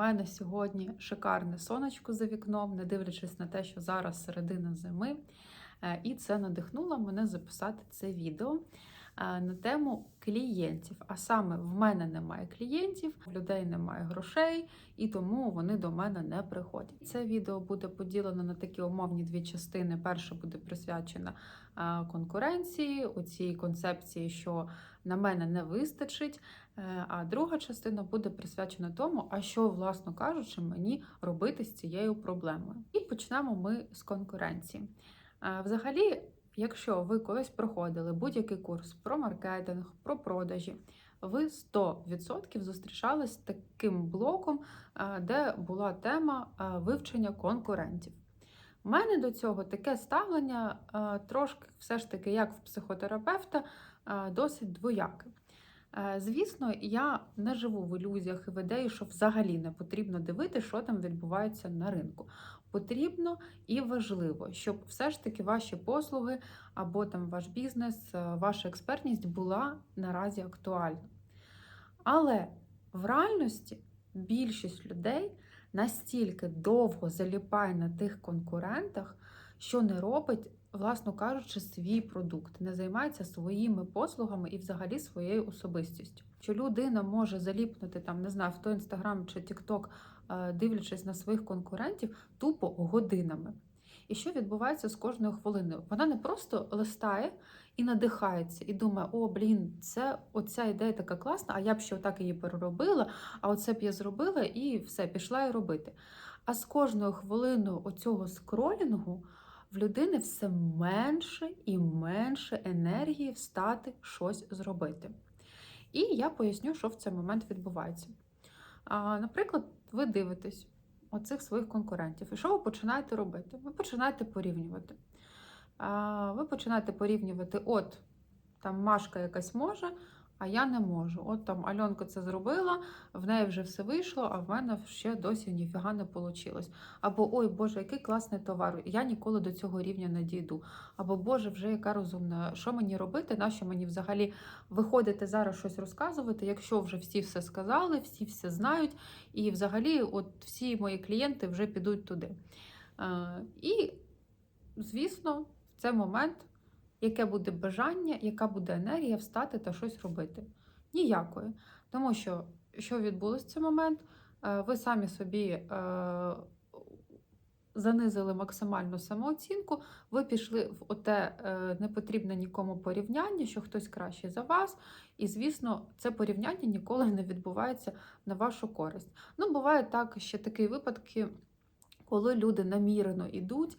У мене сьогодні шикарне сонечко за вікном, не дивлячись на те, що зараз середина зими. Е, І це надихнуло мене записати це відео е, на тему клієнтів. А саме в мене немає клієнтів, в людей немає грошей, і тому вони до мене не приходять. Це відео буде поділено на такі умовні дві частини. Перша буде присвячена е, конкуренції, оцій концепції, що на мене не вистачить. Е, А друга частина буде присвячена тому, а що, власно кажучи, мені робити з цією проблемою. І почнемо ми з конкуренції. Е, Взагалі, якщо ви колись проходили будь-який курс про маркетинг, про продажі, ви 100% зустрічались з таким блоком, е, де була тема вивчення конкурентів. У мене до цього таке ставлення трошки все ж таки, як в психотерапевта, досить двояке. Е, Звісно, я не живу в ілюзіях і в ідеї, що взагалі не потрібно дивитися, що там відбувається на ринку. Потрібно і важливо, щоб все ж таки ваші послуги або там ваш бізнес, е, ваша експертність була наразі актуальна. Але в реальності більшість людей настільки довго заліпає на тих конкурентах, що не робить, власно кажучи, свій продукт, не займається своїми послугами і взагалі своєю особистістю. Що людина може заліпнути там, не знаю, в той інстаграм чи Тікток, дивлячись на своїх конкурентів, тупо годинами. І що відбувається з кожною хвилиною? Вона не просто листає і надихається, і думає, о, блін, це оця ідея така класна, а я б ще отак її переробила, а оце б я зробила і все, пішла і робити. А з кожною хвилиною оцього скролінгу в людини все менше і менше енергії встати щось зробити. І я поясню, що в цей момент відбувається. А, Наприклад, ви дивитесь оцих своїх конкурентів. І що ви починаєте робити? Ви починаєте порівнювати. А, Ви починаєте порівнювати, от там Машка якась може, а я не можу. От там Альонка це зробила, в неї вже все вийшло, а в мене ще досі ніфіга не вийшло. Або ой, Боже, який класний товар, я ніколи до цього рівня не дійду. Або Боже, вже яка розумна, що мені робити, нащо мені взагалі виходити зараз щось розказувати, якщо вже всі все сказали, всі все знають, і взагалі от всі мої клієнти вже підуть туди. Е, І, звісно, в цей момент яке буде бажання, яка буде енергія встати та щось робити? Ніякої. Тому що, що відбулося в цей момент, Е, ви самі собі е, занизили максимальну самооцінку, ви пішли в оте е, непотрібне нікому порівняння, що хтось кращий за вас, і, звісно, це порівняння ніколи не відбувається на вашу користь. Ну, буває так, ще такі випадки. Коли люди намірено йдуть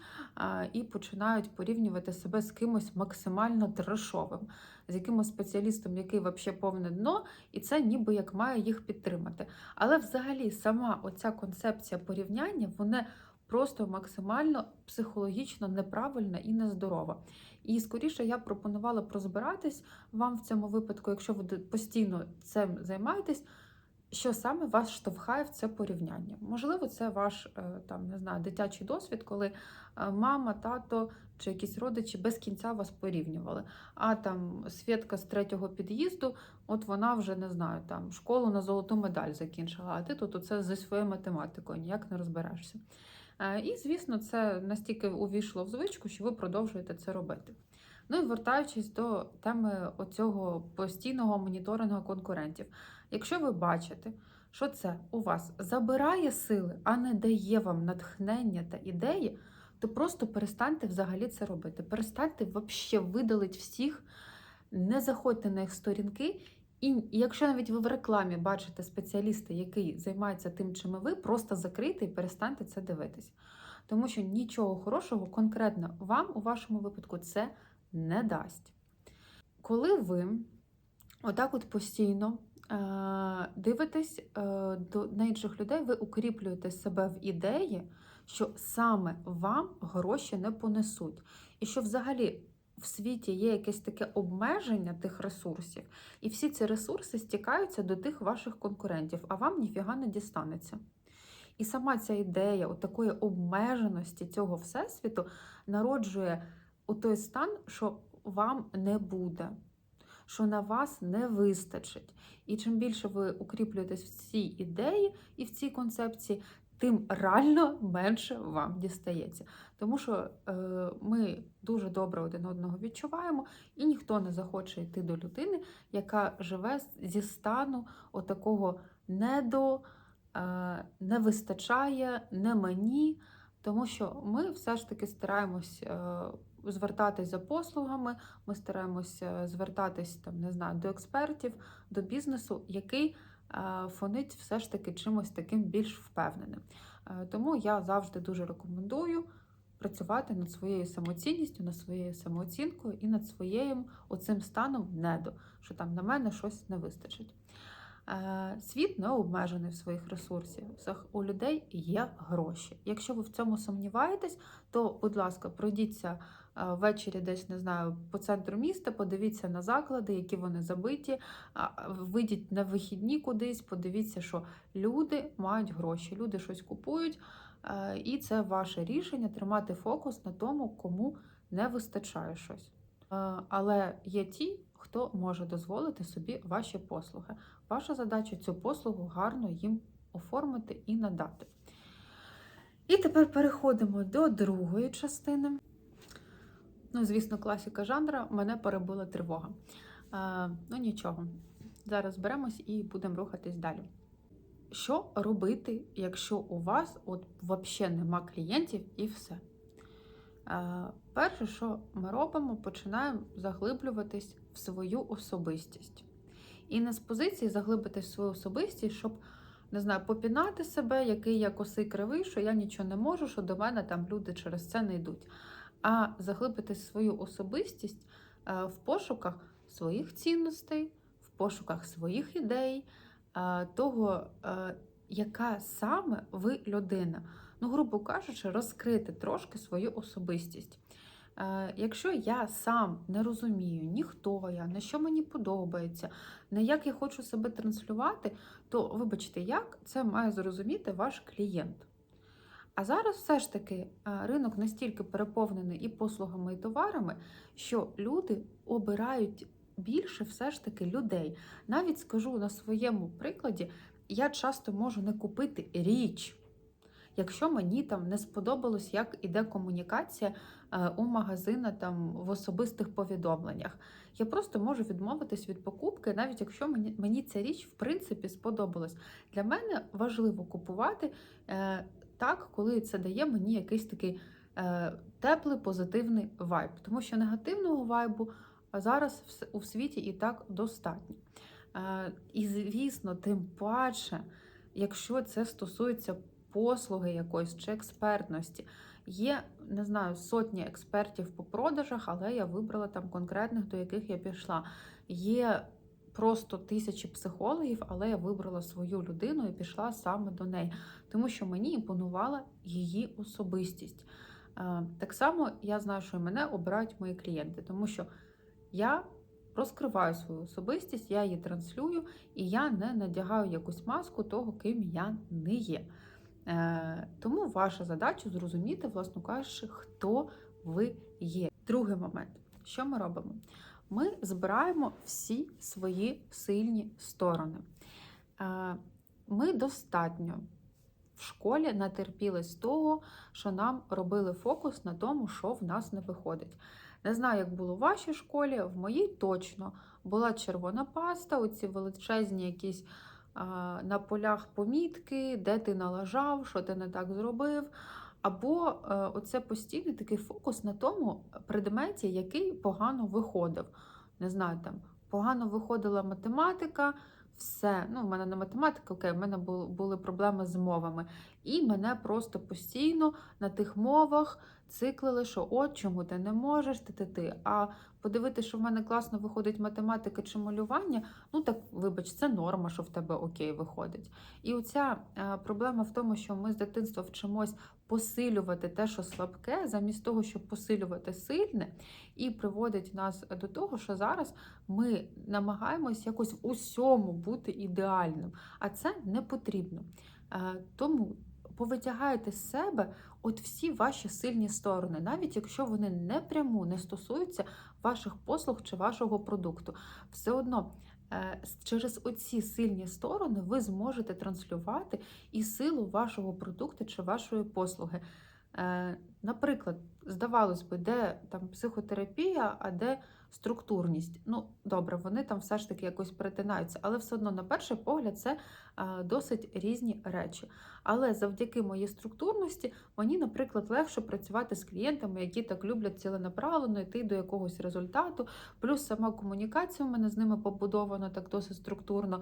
і починають порівнювати себе з кимось максимально трешовим, з якимось спеціалістом, який взагалі повне дно, і це ніби як має їх підтримати. Але взагалі сама оця концепція порівняння, вона просто максимально психологічно неправильна і нездорова. І скоріше я пропонувала прозбиратись вам в цьому випадку, якщо ви постійно цим займаєтесь що саме вас штовхає в це порівняння. Можливо, це ваш е, там не знаю, дитячий досвід, коли е, мама, тато чи якісь родичі без кінця вас порівнювали. А там Свідка з третього під'їзду, от вона вже не знаю, там школу на золоту медаль закінчила, а ти тут оце зі своєю математикою ніяк не розберешся. Е, І, звісно, це настільки увійшло в звичку, що ви продовжуєте це робити. Ну і вертаючись до теми оцього постійного моніторингу конкурентів. Якщо ви бачите, що це у вас забирає сили, а не дає вам натхнення та ідеї, то просто перестаньте взагалі це робити. Перестаньте взагалі видалити всіх, не заходьте на їх сторінки. І якщо навіть ви в рекламі бачите спеціаліста, який займається тим, чим ви, просто закрийте і перестаньте це дивитись. Тому що нічого хорошого конкретно вам у вашому випадку це не дасть. Коли ви отак от постійно е, дивитесь е, на інших людей, ви укріплюєте себе в ідеї, що саме вам гроші не понесуть. І що взагалі в світі є якесь таке обмеження тих ресурсів, і всі ці ресурси стікаються до тих ваших конкурентів, а вам ніфіга не дістанеться. І сама ця ідея такої обмеженості цього всесвіту народжує у той стан, що вам не буде. що на вас не вистачить. І чим більше ви укріплюєтесь в цій ідеї і в цій концепції, тим реально менше вам дістається. Тому що е, ми дуже добре один одного відчуваємо, і ніхто не захоче йти до людини, яка живе зі стану отакого недо, е, не вистачає, не мені. Тому що ми все ж таки стараємось е, звертатись за послугами, ми стараємося звертатись там, не знаю, до експертів, до бізнесу, який е, фонить все ж таки чимось таким більш впевненим. Е, Тому я завжди дуже рекомендую працювати над своєю самоцінністю, над своєю самооцінкою і над своїм оцим станом недо, що там на мене щось не вистачить. Е, Світ не обмежений в своїх ресурсах. У людей є гроші. Якщо ви в цьому сумніваєтесь, то, будь ласка, пройдіться ввечері десь, не знаю, по центру міста, подивіться на заклади, які вони забиті. Вийдіть на вихідні кудись, подивіться, що люди мають гроші, люди щось купують. І це ваше рішення тримати фокус на тому, кому не вистачає щось. Але є ті, хто може дозволити собі ваші послуги. Ваша задача цю послугу гарно їм оформити і надати. І тепер переходимо до другої частини. Ну, звісно, класіка жанра мене перебила тривога. Е, ну нічого. Зараз беремось і будемо рухатись далі. Що робити, якщо у вас от взагалі нема клієнтів і все? Е, Перше, що ми робимо, починаємо заглиблюватись в свою особистість. І не з позиції заглибитись в свою особистість, щоб не знаю, попінати себе, який я косий кривий, що я нічого не можу, що до мене там люди через це не йдуть. А заглибитись в свою особистість е, в пошуках своїх цінностей, в пошуках своїх ідей, е, того, е, яка саме ви людина. Ну, грубо кажучи, розкрити трошки свою особистість. Якщо я сам не розумію, ні хто я, на що мені подобається, на як я хочу себе транслювати, то вибачте, як це має зрозуміти ваш клієнт. А зараз все ж таки ринок настільки переповнений і послугами, і товарами, що люди обирають більше все ж таки людей. Навіть скажу на своєму прикладі, я часто можу не купити річ. Якщо мені там не сподобалось, як іде комунікація е, у магазина там в особистих повідомленнях, я просто можу відмовитись від покупки, навіть якщо мені, мені ця річ в принципі сподобалась. Для мене важливо купувати е, так, коли це дає мені якийсь такий е, теплий, позитивний вайб. Тому що негативного вайбу зараз у світі і так достатньо. Е, і звісно, тим паче, якщо це стосується послуги якоїсь чи експертності. Є, не знаю, сотні експертів по продажах, але я вибрала там конкретних, до яких я пішла. Є просто тисячі психологів, але я вибрала свою людину і пішла саме до неї, тому що мені імпонувала її особистість. Е, Так само я знаю, що мене обирають мої клієнти, тому що я розкриваю свою особистість, я її транслюю, і я не надягаю якусь маску того, ким я не є. Е, Тому ваша задача зрозуміти, власно кажучи, хто ви є. Другий момент, що ми робимо? Ми збираємо всі свої сильні сторони. Е, Ми достатньо в школі натерпілись того, що нам робили фокус на тому, що в нас не виходить. Не знаю, як було в вашій школі, в моїй точно була червона паста, оці величезні якісь на полях помітки, де ти налажав, що ти не так зробив. Або е, оце постійний такий фокус на тому предметі, який погано виходив. Не знаю, там погано виходила математика, все. Ну, в мене не математика, окей, в мене були проблеми з мовами. І мене просто постійно на тих мовах циклили, що от чому ти не можеш, ти ти ти. А подивитися, що в мене класно виходить математика чи малювання, ну так вибач, це норма, що в тебе окей виходить. І оця е, проблема в тому, що ми з дитинства вчимось посилювати те, що слабке, замість того, щоб посилювати сильне, і приводить нас до того, що зараз ми намагаємось якось в усьому бути ідеальним, а це не потрібно. Е, тому повитягаєте з себе от всі ваші сильні сторони, навіть якщо вони непряму не стосуються ваших послуг чи вашого продукту. Все одно е, через оці сильні сторони ви зможете транслювати і силу вашого продукту чи вашої послуги. Е, Наприклад, здавалось би, де там психотерапія, а де структурність. Ну, добре, вони там все ж таки якось перетинаються, але все одно, на перший погляд, це е, досить різні речі. Але завдяки моїй структурності мені, наприклад, легше працювати з клієнтами, які так люблять ціленаправлено йти до якогось результату. Плюс сама комунікація у мене з ними побудована так досить структурно.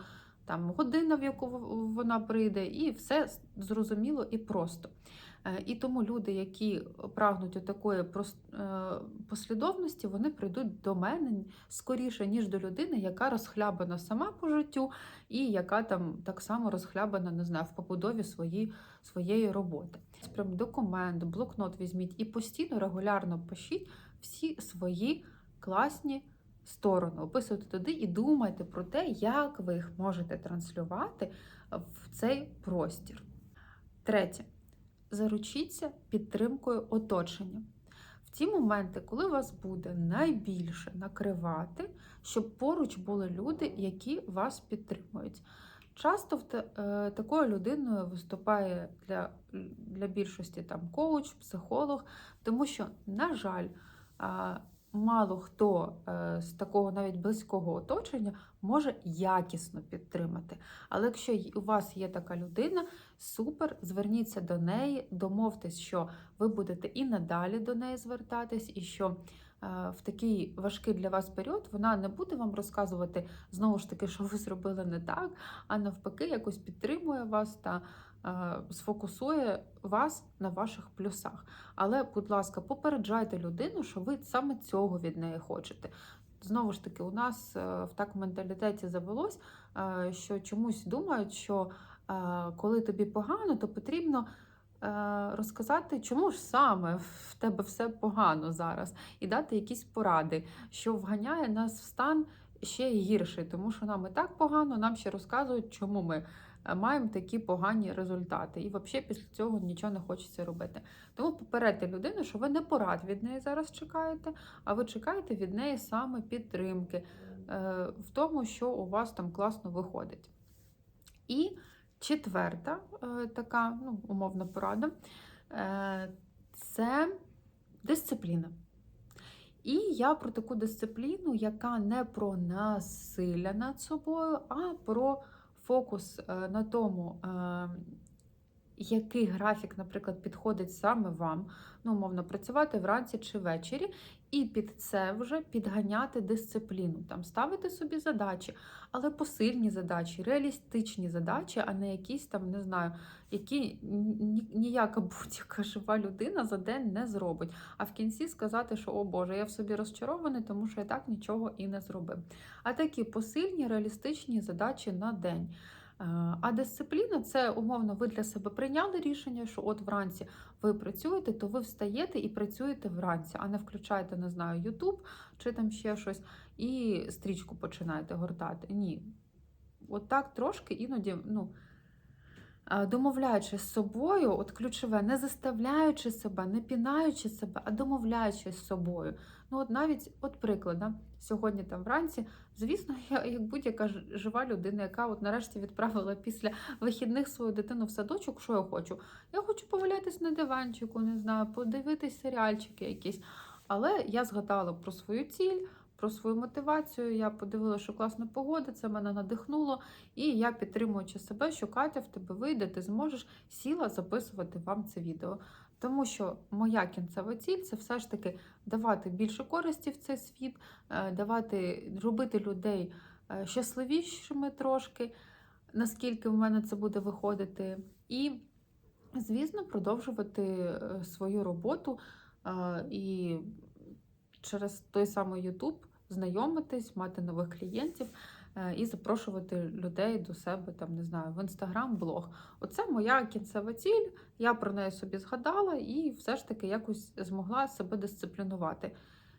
Там година, в яку вона прийде, і все зрозуміло і просто. Е, І тому люди, які прагнуть такої е, послідовності, вони прийдуть до мене скоріше, ніж до людини, яка розхлябана сама по життю, і яка там так само розхлябана, не знаю, в побудові свої, своєї роботи. Прям документ, блокнот візьміть і постійно регулярно пишіть всі свої класні сторони, описуйте туди і думайте про те, як ви їх можете транслювати в цей простір. Третє. Заручіться підтримкою оточення. В ті моменти, коли вас буде найбільше накривати, щоб поруч були люди, які вас підтримують. Часто е, такою людиною виступає для, для більшості там коуч, психолог, тому що, на жаль, мало хто е, з такого навіть близького оточення може якісно підтримати. Але якщо у вас є така людина, супер, зверніться до неї, домовтесь, що ви будете і надалі до неї звертатись, і що е, в такий важкий для вас період вона не буде вам розказувати знову ж таки, що ви зробили не так, а навпаки, якось підтримує вас та сфокусує вас на ваших плюсах. Але, будь ласка, попереджайте людину, що ви саме цього від неї хочете. Знову ж таки, у нас е, в так менталітеті завелось, е, що чомусь думають, що е, коли тобі погано, то потрібно е, розказати, чому ж саме в тебе все погано зараз, і дати якісь поради, що вганяє нас в стан ще гірший, тому що нам і так погано, нам ще розказують, чому ми е, маємо такі погані результати. І взагалі після цього нічого не хочеться робити. Тому попередьте людину, що ви не порад від неї зараз чекаєте, а ви чекаєте від неї саме підтримки е, в тому, що у вас там класно виходить. І четверта е, така ну, умовна порада е, це дисципліна. І я про таку дисципліну, яка не про насилля над собою, а про фокус е, на тому, е, який графік, наприклад, підходить саме вам, ну, умовно, працювати вранці чи ввечері, і під це вже підганяти дисципліну, там ставити собі задачі, але посильні задачі, реалістичні задачі, а не якісь там, не знаю, які ніяка будь-яка жива людина за день не зробить. А в кінці сказати, що о Боже, я в собі розчарований, тому що я так нічого і не зробив. А такі посильні, реалістичні задачі на день. Е, А дисципліна це умовно, ви для себе прийняли рішення, що от вранці ви працюєте, то ви встаєте і працюєте вранці, а не включаєте, не знаю, Ютуб чи там ще щось, і стрічку починаєте гортати. Ні. От так трошки іноді, ну. е, Домовляючись з собою, от ключове, не заставляючи себе, не пінаючи себе, а домовляючись з собою. Ну, от навіть, от приклад, да, сьогодні там вранці, звісно, я як будь-яка жива людина, яка от нарешті відправила після вихідних свою дитину в садочок, що я хочу? Я хочу повалятись на диванчику, не знаю, подивитись серіальчики якісь. Але я згадала про свою ціль, про свою мотивацію. Я подивилася, що класна погода, це мене надихнуло. І я підтримуючи себе, що Катя в тебе вийде, ти зможеш сіла записувати вам це відео. Тому що моя кінцева ціль це все ж таки давати більше користі в цей світ, е, давати, робити людей е, щасливішими трошки, наскільки в мене це буде виходити. І, звісно, продовжувати е, свою роботу і через той самий YouTube знайомитись, мати нових клієнтів і запрошувати людей до себе, там, не знаю, в інстаграм, блог. Оце моя кінцева ціль. Я про неї собі згадала і все ж таки якось змогла себе дисциплінувати.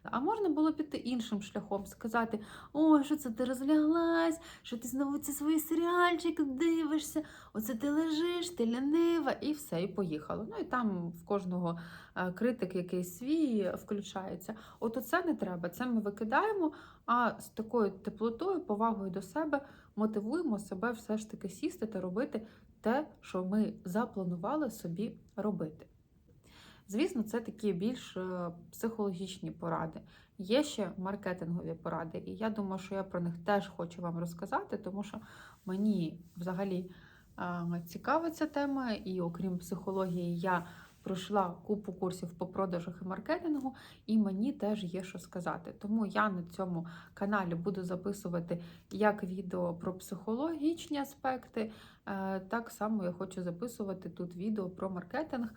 А можна було піти іншим шляхом, сказати: О, що це ти розляглась, що ти знову ці свої серіальчики дивишся, оце ти лежиш, ти лінива, і все, і поїхало. Ну і там в кожного е, критик якийсь свій включається. От оце не треба. Це ми викидаємо, а з такою теплотою, повагою до себе мотивуємо себе все ж таки сісти та робити те, що ми запланували собі робити. Звісно, це такі більш е, психологічні поради. Є ще маркетингові поради, і я думаю, що я про них теж хочу вам розказати, тому що мені взагалі цікавиться цікава ця тема, і окрім психології, я пройшла купу курсів по продажах і маркетингу, і мені теж є що сказати. Тому я на цьому каналі буду записувати як відео про психологічні аспекти, е, так само я хочу записувати тут відео про маркетинг.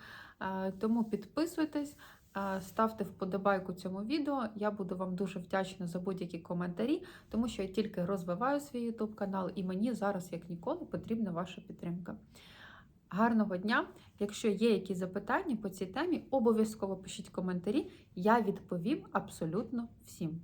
Е, Тому підписуйтесь, е, ставте вподобайку цьому відео. Я буду вам дуже вдячна за будь-які коментарі, тому що я тільки розвиваю свій YouTube канал, і мені зараз, як ніколи, потрібна ваша підтримка. Гарного дня! Якщо є якісь запитання по цій темі, обов'язково пишіть коментарі. Я відповім абсолютно всім.